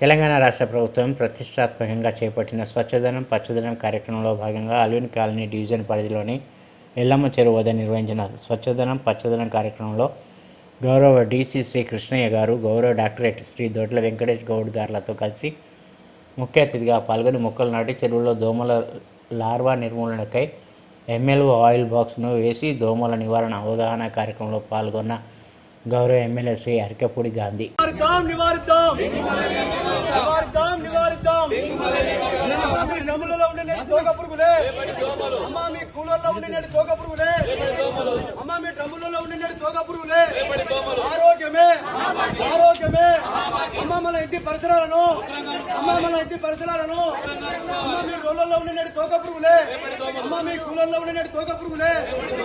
తెలంగాణ రాష్ట్ర ప్రభుత్వం ప్రతిష్టాత్మకంగా చేపట్టిన స్వచ్ఛదనం పచ్చదనం కార్యక్రమంలో భాగంగా అల్విన్ కాలనీ డివిజన్ పరిధిలోని ఎల్లమ్మ చెరువు వద్ద నిర్వహించిన స్వచ్ఛదనం పచ్చదనం కార్యక్రమంలో గౌరవ డీసీ శ్రీ కృష్ణయ్య గారు గౌరవ డాక్టరేట్ శ్రీ దొడ్ల వెంకటేష్ గౌడ్ గారులతో కలిసి ముఖ్య అతిథిగా పాల్గొని మొక్కలు నాటి చెరువులో దోమల లార్వా నిర్మూలనకై ఎమ్మెల్యే ఆయిల్ బాక్స్ను వేసి దోమల నివారణ అవగాహన కార్యక్రమంలో పాల్గొన్న గౌరవ ఎమ్మెల్యే శ్రీ అరికపూడి గాంధీ. నివారిద్దాం నివారిద్దాం నివారిద్దాం మీ డ్రమ్ములలో ఉండే తోక పురుగులే అమ్మా మీ కూలర్లో ఉండే తోక పురుగులే అమ్మా మీ డ్రమ్ములలో ఉండే తోక పురుగులే ఆరోగ్యమే. ఆరోగ్యమే. అమ్మ మన ఇంటి పరిసరాలను. అమ్మ మన ఇంటి పరిసరాలను. అమ్మ మీ రోళ్ళలో ఉండే తోక పురుగులే అమ్మా మీ కూలర్లో ఉండే తోక పురుగులే